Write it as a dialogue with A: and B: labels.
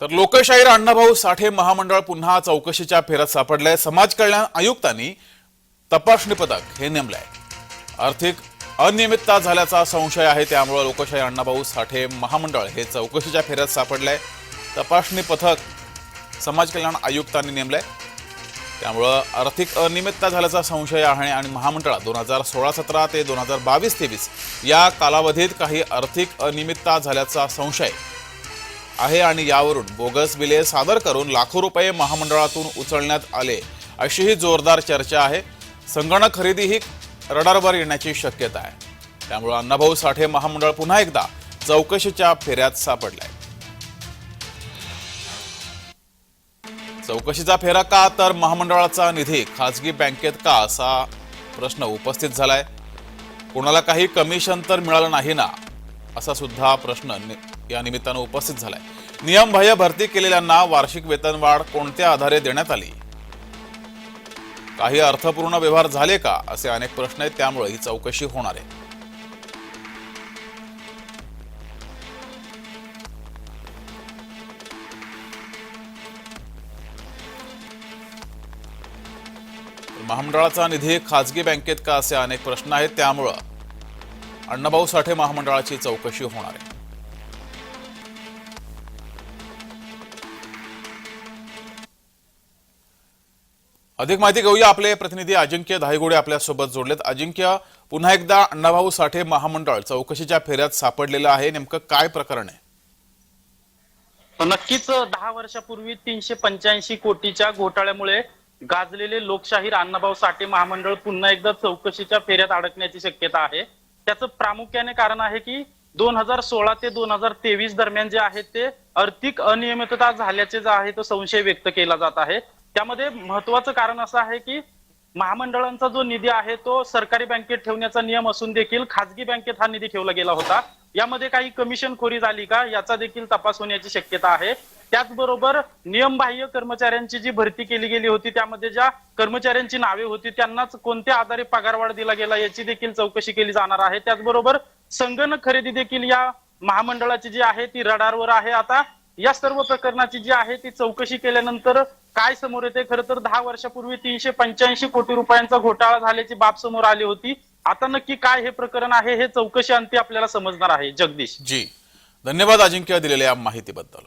A: तर लोकशाहीर अण्णाभाऊ साठे महामंडळ पुन्हा चौकशीच्या फेऱ्यात सापडलंय. समाज कल्याण आयुक्तांनी तपासणी पथक हे नेमलंय. आर्थिक अनियमितता झाल्याचा संशय आहे त्यामुळे लोकशाही अण्णाभाऊ साठे महामंडळ हे चौकशीच्या फेऱ्यात सापडलंय. तपासणी पथक समाज कल्याण आयुक्तांनी नेमलंय. त्यामुळं आर्थिक अनियमितता झाल्याचा संशय आहे आणि महामंडळात दोन हजार सोळा सतरा ते दोन हजार बावीस तेवीस या कालावधीत काही आर्थिक अनियमितता झाल्याचा संशय आहे आणि यावरून बोगस बिले सादर करून लाखो रुपये महामंडळातून उचलण्यात आले अशीही जोरदार चर्चा आहे. संगणक खरेदी ही रडारवर येण्याची शक्यता आहे. त्यामुळे अण्णाभाऊ साठे महामंडळ पुन्हा एकदा चौकशीच्या फेऱ्यात सापडलंय. चौकशीचा फेरा का? तर महामंडळाचा निधी खाजगी बँकेत का? असा प्रश्न उपस्थित झालाय. कोणाला काही कमिशन तर मिळालं नाही ना? असा सुद्धा प्रश्न या निमित्तानं उपस्थित झालाय. नियमबाह्य भरती केलेल्यांना वार्षिक वेतनवाढ कोणत्या आधारे देण्यात आली? काही अर्थपूर्ण व्यवहार झाले का? असे अनेक प्रश्न आहेत त्यामुळे ही चौकशी होणार आहे. महामंडळाचा निधी खाजगी बँकेत का? असे अनेक प्रश्न आहेत त्यामुळं अण्णाभाऊ साठे महामंडळाची चौकशी होणार आहे. अधिक माहिती घेऊया आपले प्रतिनिधी अजिंक्य धायगुडे आपल्यासोबत जोडलेत. अजिंक्य पुन्हा एकदा अण्णाभाऊ साठे महामंडळ चौकशीच्या फेऱ्यात सापडलेलं आहे. नेमकं काय प्रकरण आहे?
B: नक्कीच दहा वर्षापूर्वी तीनशे पंच्याऐंशी कोटीच्या घोटाळ्यामुळे गाजलेले लोकशाहीर अण्णाभाऊ साठे महामंडळ पुन्हा एकदा चौकशीच्या फेऱ्यात अडकण्याची शक्यता आहे. त्याचं प्रामुख्याने कारण आहे की दोन हजार सोळा ते दोन हजार तेवीस दरम्यान जे आहे ते आर्थिक अनियमितता झाल्याचे जे आहे तो संशय व्यक्त केला जात आहे. त्यामध्ये महत्वाचं कारण असं आहे की महामंडळांचा जो निधी आहे तो सरकारी बँकेत ठेवण्याचा नियम असून देखील खाजगी बँकेत हा निधी ठेवला गेला होता. यामध्ये काही कमिशन खोरी झाली का याचा देखील तपास होण्याची शक्यता आहे. त्याचबरोबर नियमबाह्य कर्मचाऱ्यांची जी भरती केली गेली होती त्यामध्ये ज्या कर्मचाऱ्यांची नावे होती त्यांनाच कोणत्या आधारे पगारवाढ दिला गेला याची देखील चौकशी केली जाणार आहे. त्याचबरोबर संगणक खरेदी देखील या महामंडळाची जी आहे ती रडारवर आहे. आता या सर्व प्रकरणाची जी आहे ती चौकशी केल्यानंतर काय समोर येते खरं तर दहा वर्षापूर्वी तीनशे पंच्याऐंशी कोटी रुपयांचा घोटाळा झाल्याची बाब समोर आली होती. आता नक्की काय हे प्रकरण आहे हे चौकशी अंती आपल्याला समजणार आहे जगदीश.
A: जी. धन्यवाद अजिंक्य दिलेल्या या माहितीबद्दल.